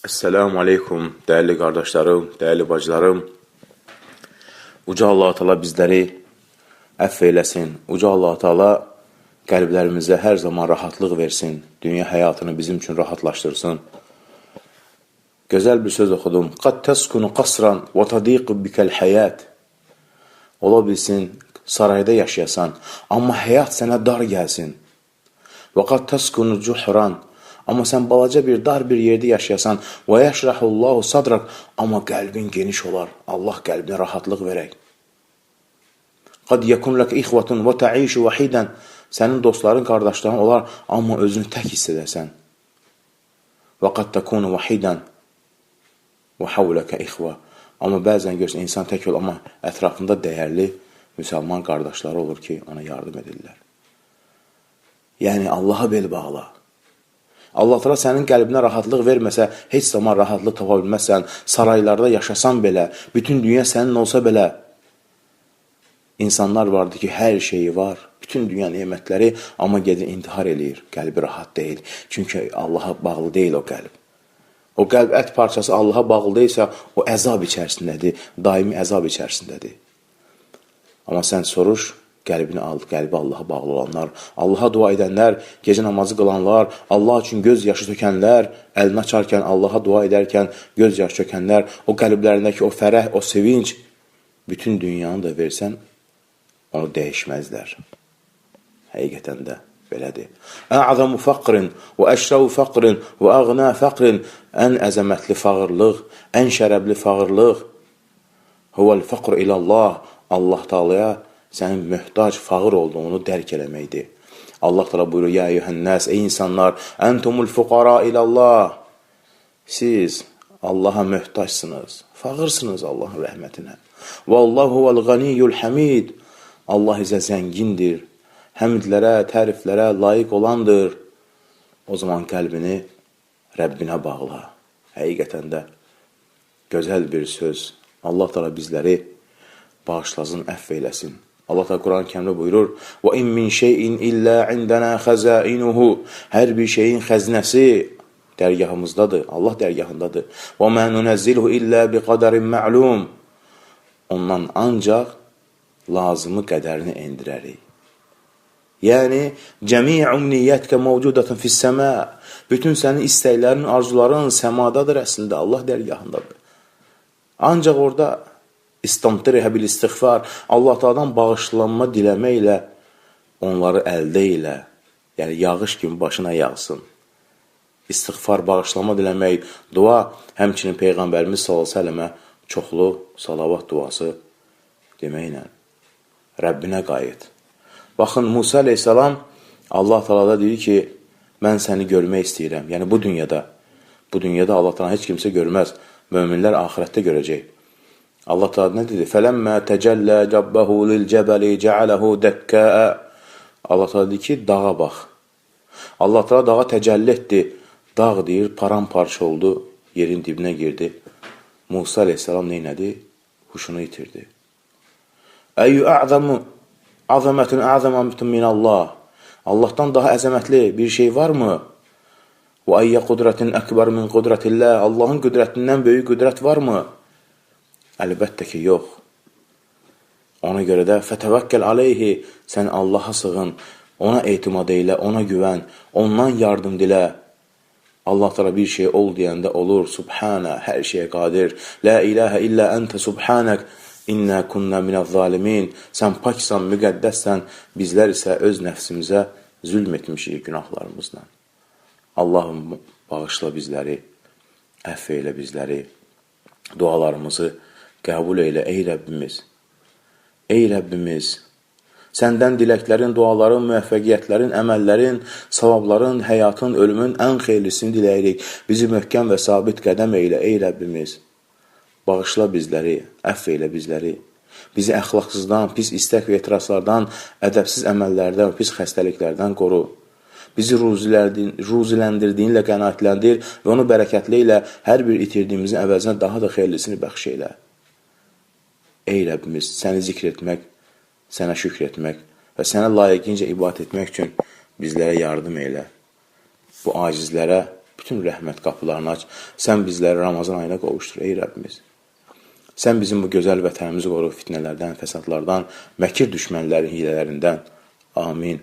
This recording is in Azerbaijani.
Esselamu Aleykum, dəyərli qardaşlarım, dəyərli bacılarım. Uca Allah-u Teala bizləri əff eyləsin. Uca Allah-u Teala qəlblərimizə hər zaman rahatlıq versin. Dünya həyatını bizim üçün rahatlaşdırsın. Gözəl bir söz oxudum. Qad təskunu qasran və tadiqu bikəl həyat. Ola bilsin, sarayda yaşayasan, amma həyat sənə dar gəlsin. Və qad təskunu cuhran Amma sən balaca bir, dar bir yerdə yaşayasan, və yəşrəhullahu sadrak, amma qəlbin geniş olar. Allah qəlbinə rahatlıq verək. Qad yekun lak ixvatun və ta'ishu vahidan. Sənin dostların, qardaşların olar, amma özünü tək hiss edəsən. Və qad takunu vahidan və havlaka ixva. Amma bəzən görürsən insan tək olur, amma ətrafında dəyərli müsəlman qardaşları olur ki, ona yardım edirlər. Yəni Allaha bel bağla. Allah təala sənin qəlbinə rahatlıq verməsə, heç zaman rahatlıq tapa bilməzsən. Saraylarda yaşasan belə, bütün dünya sənin olsa belə, insanlar vardı ki, hər şeyi var, bütün dünya nemətləri, amma gedir intihar eləyir. Qəlbi rahat deyil. Çünki Allaha bağlı deyil o qəlb. O qəlb ət parçası Allaha bağlı deyilsə, o əzab içərisindədir, daimi əzab içərisindədir. Amma sən soruş, qəlbini al, qəlbi Allaha bağlı olanlar, Allaha dua edənlər, gecə namazı qılanlar, Allah üçün göz yaşı tökənlər, əlini açarkən, Allaha dua edərkən göz yaşı tökənlər, o qəlblərindəki o fərəh, o sevinç, bütün dünyanı da versən, onu dəyişməzlər. Həqiqətən də belədir. Ə'zamu faqrin və əşravu faqrin və əğna faqrin ən əzəmətli fağırlıq, ən şərəbli fağırlıq huvəl faqr ilallah Allah Taalaya sənin möhtac, fağır olduğunu dərk eləməkdir. Allah təala buyurur: "Ya eyyuhən-nas, ey insanlar, entumul fuqara ilallah." Siz Allaha möhtacsınız, fağırsınız Allahın rəhmətinə. Vallahu vel-ganiyyul hamid. Allah isə zəngindir, həmdlərə, təriflərə layiq olandır. O zaman qəlbini Rəbbinə bağla. Həqiqətən də gözəl bir söz. Allah təala bizləri bağışlasın, əfv eyləsin. Allah da Quran-ı Kərimdə buyurur: "Və in min şeyin illə indana xəzainuhu." Hər bir şeyin xəzinəsi dərgahımızdadır, Allah dərgahındadır. "Və ma nunzilu illə biqadarin ma'lum." Ondan ancaq lazımı qədərini endirərik. Yəni cəmi'un niyyətkə mövcudatun fis-səma. Bütün sənin istəklərin, arzuların səmadadır əslində, Allah dərgahındadır. Ancaq orada İstamtirihə bil istiğfar, Allah Taala'dan bağışlanma diləməklə onları əldə ilə, yəni yağış kimi başına yağsın. İstiğfar, bağışlama diləmək, dua, həmçinin Peyğəmbərimiz s.ə.və çoxlu salavat duası deməklə Rəbbinə qayıt. Baxın, Musa aleyhissalam Allah Taala'da deyir ki, mən səni görmək istəyirəm. Yəni bu dünyada, bu dünyada Allah Taala heç kimsə görməz. Möminlər axirətdə görəcək. Allah Teala nə dedi? Fələmmə təcəllə cəbbəhu lil-cəbəli cəaləhu dəkkəə. Allah Teala dedi ki, dağa bax. Allah Teala dağa təcəlli etdi. Dağ deyir, paramparça oldu, yerin dibinə girdi. Musa aleyhissalam neynədi? Huşunu itirdi. Əyyü ə'zəmu əzəmətun əzəmətun minəllah. Allahdan daha əzəmətli bir şey varmı? Və əyyə qudrətin əkbər min qudrətillah. Allahın qüdrətindən böyük qüdrət varmı? Əlbəttə ki, yox. Ona görə də fətəvəkkəl aleyhi, sən Allaha sığın, ona etimad eylə, ona güvən, ondan yardım dilə. Allah təala bir şey ol deyəndə olur. Subhana, hər şeyə qadir. La ilahə illə əntə subhanak. İnnə kunna minəz-zalimin. Sən paksan, müqəddəssən. Bizlər isə öz nəfsimizə zülm etmişik günahlarımızla. Allahım bağışla bizləri, əff eylə bizləri. Dualarımızı qəbul eylə, ey Rəbbimiz. Ey Rəbbimiz, səndən diləklərin, duaların, müvəffəqiyyətlərin, əməllərin, savabların, həyatın, ölümün ən xeyirlisini diləyirik. Bizi möhkəm və sabit qədəm eylə, ey Rəbbimiz. Bağışla bizləri, əff eylə bizləri. Bizi əxlaqsızdan, pis istək və etirazlardan, ədəbsiz əməllərdən, pis xəstəliklərdən qoru. Bizi ruziləndirdiyinlə qənaətləndir və onu bərəkətli ilə hər bir itirdiyimizin əvəzinə daha da xeyirlisini bəxş eylə. Ey Rəbbimiz, səni zikr etmək, sənə şükr etmək və sənə layiqincə ibadət etmək üçün bizlərə yardım elə. Bu acizlərə bütün rəhmət qapılarını aç. Sən bizləri Ramazan ayına qovuşdur ey Rəbbimiz. Sən bizim bu gözəl vətənimizi qoru fitnələrdən, fəsadlardan, məkir düşmənlərin hilələrindən. Amin.